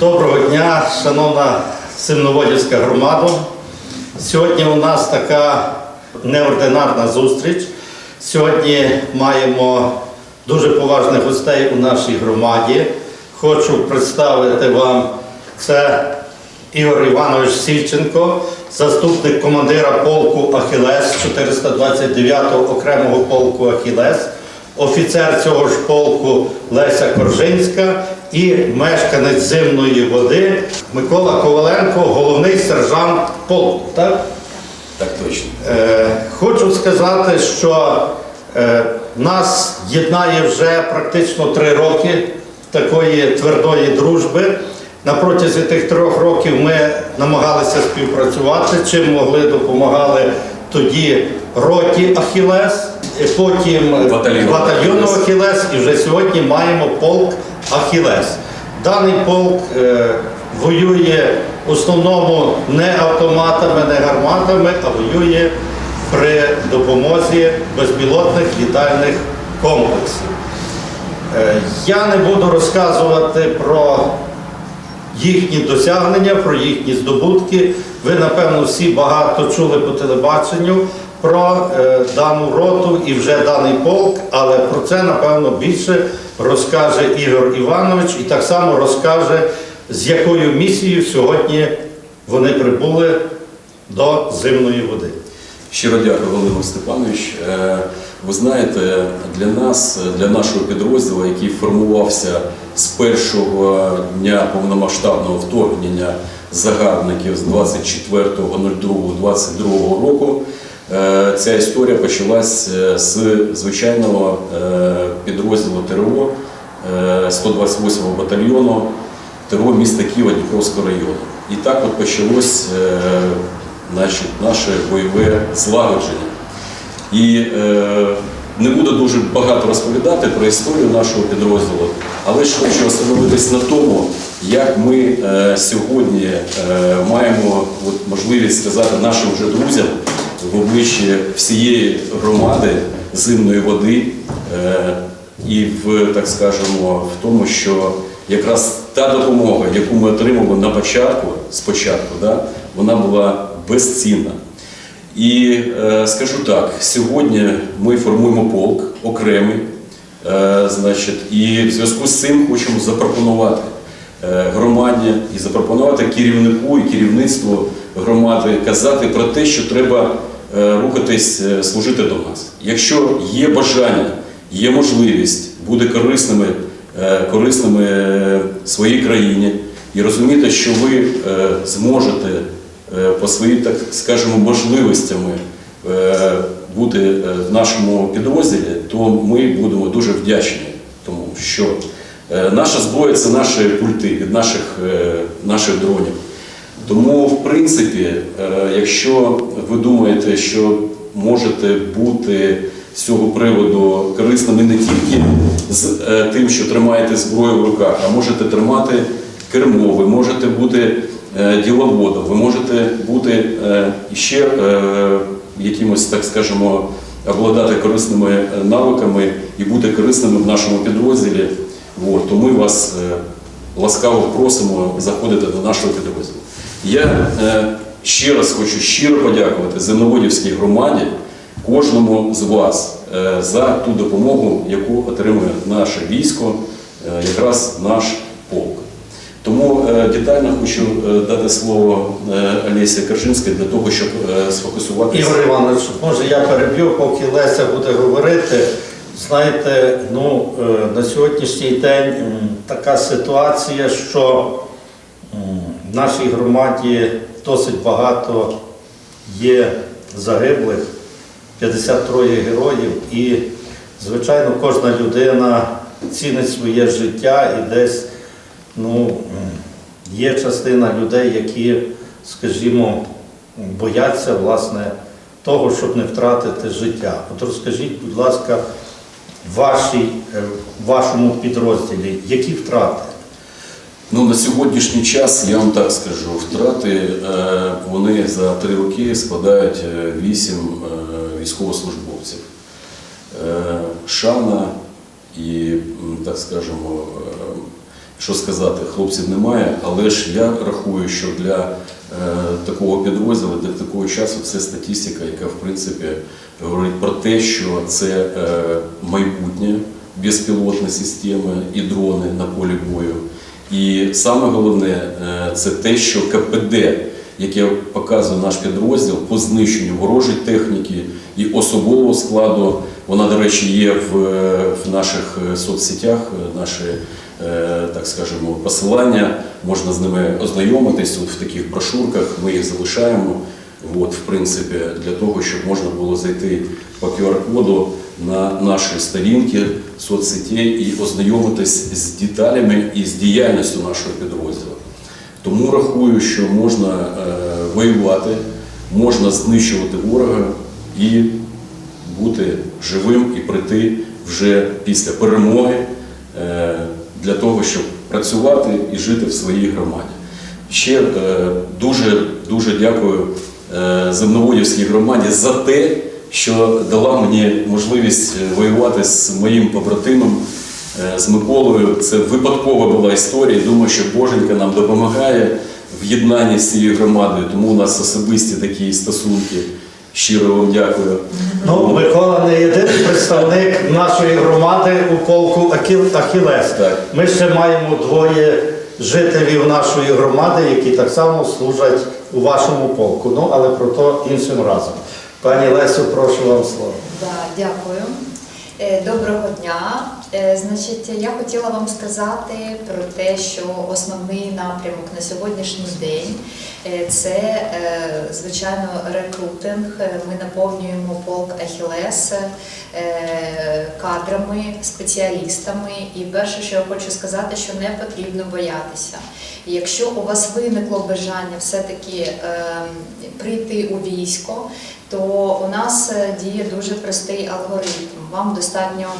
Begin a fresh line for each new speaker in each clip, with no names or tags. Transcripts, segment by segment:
Доброго дня, шановна Симноводівська громада. Сьогодні у нас така неординарна зустріч. Сьогодні маємо дуже поважних гостей у нашій громаді. Хочу представити вам це Ігор Іванович Сільченко, заступник командира полку Ахілес 429-го окремого полку Ахілес, офіцер цього ж полку Леся Коржинська і мешканець зимної води Микола Коваленко, головний сержант полку. Так?
Так точно.
Е, Хочу сказати, що е, нас єднає вже практично три роки такої твердої дружби. На протязі тих трьох років ми намагалися співпрацювати, чим могли допомагали тоді роті Ахілес, потім батальйону Ахілес, і вже сьогодні маємо полк Ахілес. Даний полк е, воює в основному не автоматами, не гарматами, а воює при допомозі безпілотних літальних комплексів. Е, Я не буду розказувати про їхні досягнення, про їхні здобутки. Ви, напевно, всі багато чули по телебаченню про е, дану роту і вже даний полк, але про це, напевно, більше розкаже Ігор Іванович і так само розкаже, з якою місією сьогодні вони прибули до зимної води.
Щиро дякую, Володимир Степанович. Е, Ви знаєте, для нас, для нашого підрозділу, який формувався з першого дня повномасштабного вторгнення загарбників з 24.02.22 року, ця історія почалась е, з звичайного е, підрозділу ТРО е, 128-го батальйону ТРО міста Києва Дніпровського району. І так от почалось е, наше бойове злагодження. І е, не буду дуже багато розповідати про історію нашого підрозділу, але ж хочу остановитись на тому, як ми е, сьогодні е, маємо можливість сказати нашим вже друзям в обличчі всієї громади зимної води е, і в, так скажемо, в тому, що якраз та допомога, яку ми отримали на початку, спочатку, да, вона була безцінна. І е, скажу так, сьогодні ми формуємо полк окремий, е, значить, і в зв'язку з цим хочемо запропонувати громаді і запропонувати керівнику і керівництву громади казати про те, що треба рухатись, е, служити до нас. Якщо є бажання, є можливість бути корисними, е, корисними е, своїй країні і розуміти, що ви е, зможете е, по своїм, так скажемо, можливостями е, бути е, в нашому підрозділі, то ми будемо дуже вдячні тому, що е, наша зброя це наші пульти від наших, е, наших дронів. Тому, в принципі, е, якщо ви думаєте, що можете бути з цього приводу корисними не тільки з е, тим, що тримаєте зброю в руках, а можете тримати кермо, ви можете бути е, діловодом, ви можете бути ще якимось, так скажемо, обладати корисними навиками і бути корисними в нашому підрозділі. То ми вас ласкаво просимо заходити до нашого підрозділу. Я е, ще раз хочу щиро подякувати Земноводівській громаді, кожному з вас е, за ту допомогу, яку отримує наше військо, е, якраз наш полк. Тому детально хочу дати слово Олесі Коржинській для того, щоб сфокусуватися.
Ігор Іванович, може я переб'ю, поки Леся буде говорити. Знаєте, ну, на сьогоднішній день така ситуація, що в нашій громаді досить багато є загиблих, 53 героїв, і, звичайно, кожна людина цінить своє життя і десь ну, є частина людей, які, скажімо, бояться власне того, щоб не втратити життя. От розкажіть, будь ласка, вашій, е, в вашому підрозділі, які втрати?
Ну, на сьогоднішній час, я вам так скажу, втрати е, вони за три роки складають е, вісім е, військовослужбовців. Шана і, так скажемо, що сказати, хлопців немає, але ж я рахую, що для такого підрозділу, для такого часу це статистика, яка в принципі говорить про те, що це майбутнє безпілотні системи і дрони на полі бою. І саме головне е, це те, що КПД, яке показує наш підрозділ по знищенню ворожої техніки і особового складу, вона, до речі, є в, е, в наших е, соцсетях, наші, так скажемо, посилання, можна з ними ознайомитись от в таких брошурках, ми їх залишаємо. От, в принципі, для того, щоб можна було зайти по QR-коду на наші сторінки соцсетей і ознайомитись з деталями і з діяльністю нашого підрозділу. Тому рахую, що можна е, воювати, можна знищувати ворога і бути живим і прийти вже після перемоги е, для того, щоб працювати і жити в своїй громаді. Ще е, дуже дуже дякую Земноводівській громаді за те, що дала мені можливість е, воювати з моїм побратимом, е, з Миколою. Це випадкова була історія. Думаю, що Боженька нам допомагає в єднанні з цією громадою, тому у нас особисті такі стосунки. Щиро вам дякую.
Ну, Микола не єдиний представник нашої громади у полку Ахіл- Ахілес.
Так.
Ми ще маємо двоє жителів нашої громади, які так само служать у вашому полку. Ну, але про то іншим разом. Пані Лесю, прошу вам слово.
Да, дякую. Е, Доброго дня. Е, Значить, я хотіла вам сказати про те, що основний напрямок на сьогоднішній день е, це, звичайно, рекрутинг. Ми наповнюємо полк Ахілес кадрами, спеціалістами. І перше, що я хочу сказати, що не потрібно боятися. Якщо у вас виникло бажання все-таки е, прийти у військо, то у нас е, діє дуже простий алгоритм. Вам достатньо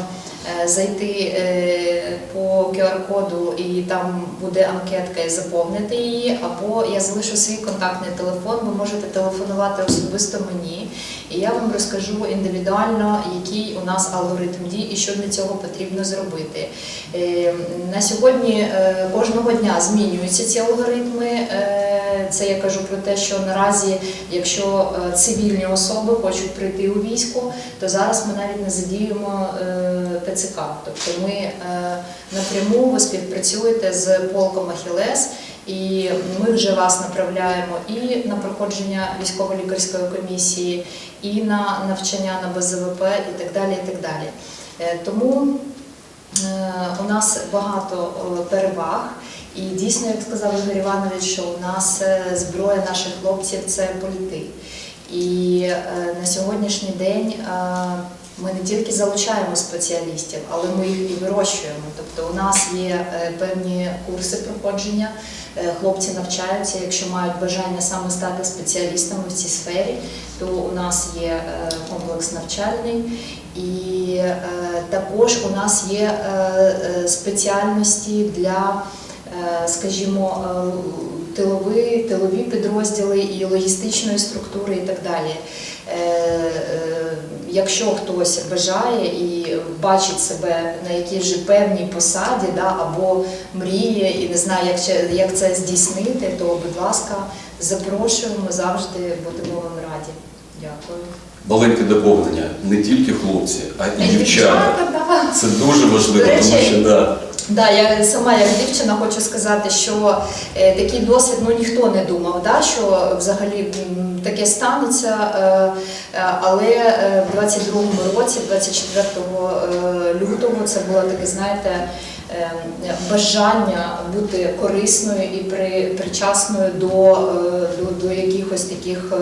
зайти е, по QR-коду і там буде анкетка і заповнити її, або я залишу свій контактний телефон, ви можете телефонувати особисто мені, і я вам розкажу індивідуально, який у нас алгоритм дій і що для цього потрібно зробити. Е, На сьогодні е, кожного дня змінюються ці алгоритми. Е, Це я кажу про те, що наразі, якщо е, цивільні особи хочуть прийти у військо, то зараз ми навіть не задіємо е, ТЦК. Тобто ми е, напряму ви співпрацюєте з полком Ахілес. І ми вже вас направляємо і на проходження військово-лікарської комісії, і на навчання на БЗВП, і так далі. І так далі. Е, Тому Е, У нас багато переваг, і дійсно, як сказав Ігор Іванович, що у нас зброя наших хлопців це політи. І на сьогоднішній день ми не тільки залучаємо спеціалістів, але ми їх і вирощуємо. Тобто, у нас є е, певні курси проходження. е, Хлопці навчаються, якщо мають бажання саме стати спеціалістами в цій сфері, то у нас є е, комплекс навчальний, і також у нас є спеціальності для, скажімо, тилові, тилові підрозділи і логістичної структури і так далі. Якщо хтось бажає і бачить себе на якійсь же певній посаді, да, або мріє і не знає, як, як це здійснити, то, будь ласка, запрошуємо, завжди будемо вам раді. Дякую.
Маленьке доповнення. Не тільки хлопці, а і дівчата. Це дуже важливо, тому що да.
Да, я сама як дівчина хочу сказати, що е, такий досвід ну ніхто не думав, да, що взагалі таке станеться. Е, е, але е, в 22-му році, 24 е, лютого, це було таке, знаєте, бажання бути корисною і при, причасною до, е, до, до якихось таких.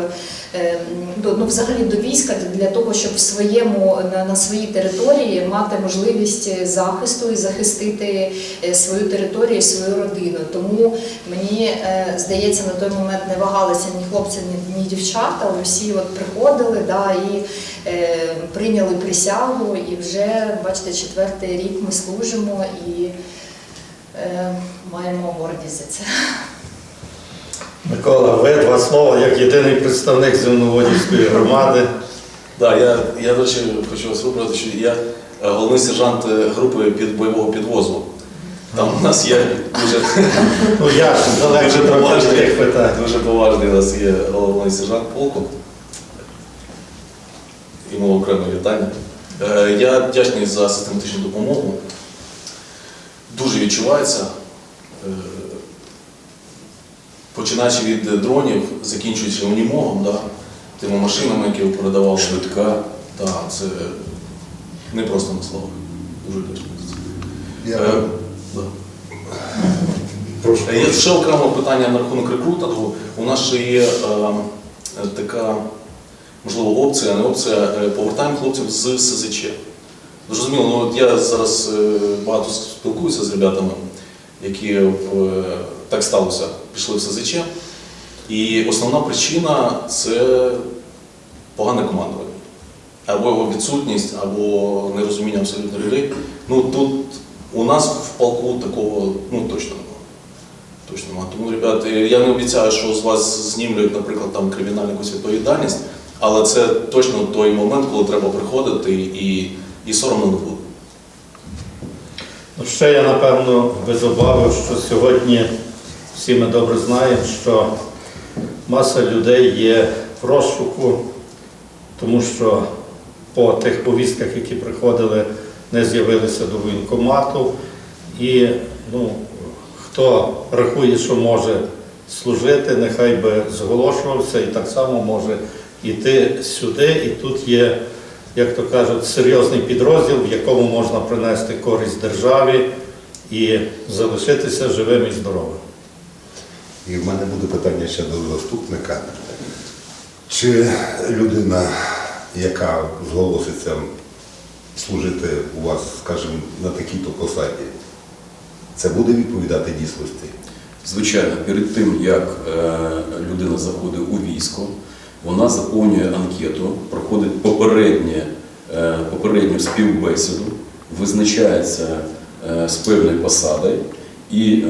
е, До, ну, взагалі до війська для того, щоб в своєму на, на своїй території мати можливість захисту і захистити е, свою територію, свою родину. Тому мені е, здається, на той момент не вагалися ні хлопці, ні, ні дівчата. Усі от приходили да, і е, прийняли присягу, і вже бачите, четвертий рік ми служимо і е, маємо гордість за це.
Микола, ви два слова, як єдиний представник земноводівської громади.
Да, я, я, до речі, хочу вас виправити, що я е, головний сержант е, групи під бойового підвозу. Там у нас є дуже,
Ну я
дуже поважний, дуже поважний у нас є головний сержант полку. Йому окреме вітання. Е, Я вдячний за систематичну допомогу. Дуже відчувається. Е, Починаючи від дронів, закінчуючи унімогом, да, тими машинами, які ви передавали.
Швидка.
Так, це не просто на словах. Дуже вдячний за це.
Прошу.
Є ще окреме питання на рахунок рекрутингу. У нас ще є е, е, така, можливо, опція, не опція, е, повертаємо хлопців з СЗЧ. Зрозуміло, ну от я зараз е, багато спілкуюся з ребятами, які в, е, так сталося, пішли в СЗЧ. І основна причина це погане командування. Або його відсутність, або нерозуміння абсолютно людей. Ну тут у нас в полку такого ну, точно немає. Точно немає. Тому, ребят, е, я не обіцяю, що з вас знімлять, наприклад, там кримінальну якусь відповідальність, але це точно той момент, коли треба приходити і, і соромно не буде.
Ну, ще я напевно би додав, що сьогодні всі ми добре знаємо, що маса людей є в розшуку, тому що по тих повістках, які приходили, не з'явилися до воєнкомату. І ну, хто рахує, що може служити, нехай би зголошувався і так само може йти сюди. І тут є, як то кажуть, серйозний підрозділ, в якому можна принести користь державі і залишитися живим і здоровим.
І в мене буде питання ще до заступника. Чи людина, яка зголоситься служити у вас, скажімо, на такій-то посаді, це буде відповідати дійсності?
Звичайно, перед тим, як е, людина заходить у військо, вона заповнює анкету, проходить попереднє, е, попередню співбесіду, визначається е, з певною посадою, і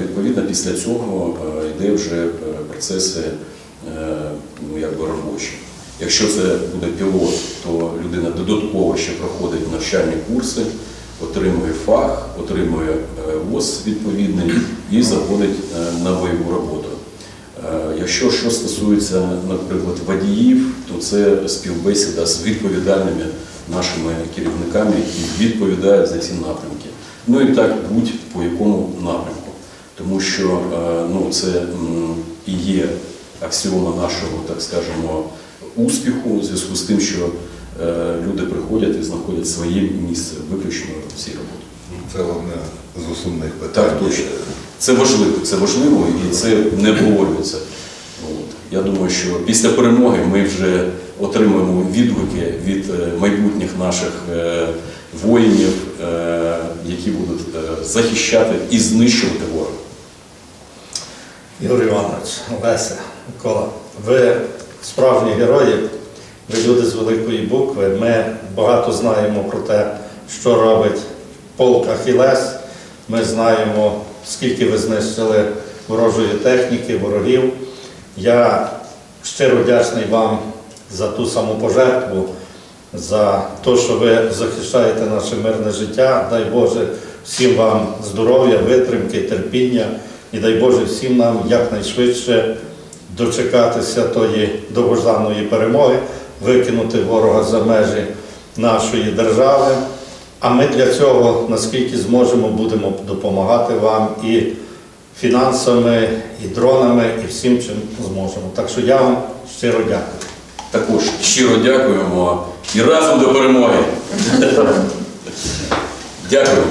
відповідно після цього йде вже процеси ну, якби робочі. Якщо це буде пілот, то людина додатково ще проходить навчальні курси, отримує фах, отримує е, ВОЗ відповідний і заходить е, на бойову роботу. Е, Якщо що стосується, наприклад, водіїв, то це співбесіда з відповідальними нашими керівниками, які відповідають за ці напрямки. Ну і так будь по якому напрямку. Тому що е, ну, це і є аксіома нашого, так скажемо, успіху у зв'язку з тим, що е, люди приходять і знаходять своє місце виключно в цій роботі.
Це одне з основних питань.
Так, точно. Це важливо, це важливо і це не обговорюється. Я думаю, що після перемоги ми вже отримаємо відгуки від е, майбутніх наших е, воїнів, які будуть захищати і знищувати ворога.
Ігор Іванович, Леся, Микола, ви справжні герої, ви люди з великої букви. Ми багато знаємо про те, що робить полк Ахілес. Ми знаємо, скільки ви знищили ворожої техніки, ворогів. Я щиро вдячний вам за ту самопожертву, за те, що ви захищаєте наше мирне життя. Дай Боже всім вам здоров'я, витримки, терпіння і дай Боже всім нам якнайшвидше дочекатися тої довгожданої перемоги, викинути ворога за межі нашої держави. А ми для цього, наскільки зможемо, будемо допомагати вам і фінансами, і дронами, і всім, чим зможемо. Так що я вам щиро дякую.
Також щиро дякуємо і разом до перемоги. Дякую.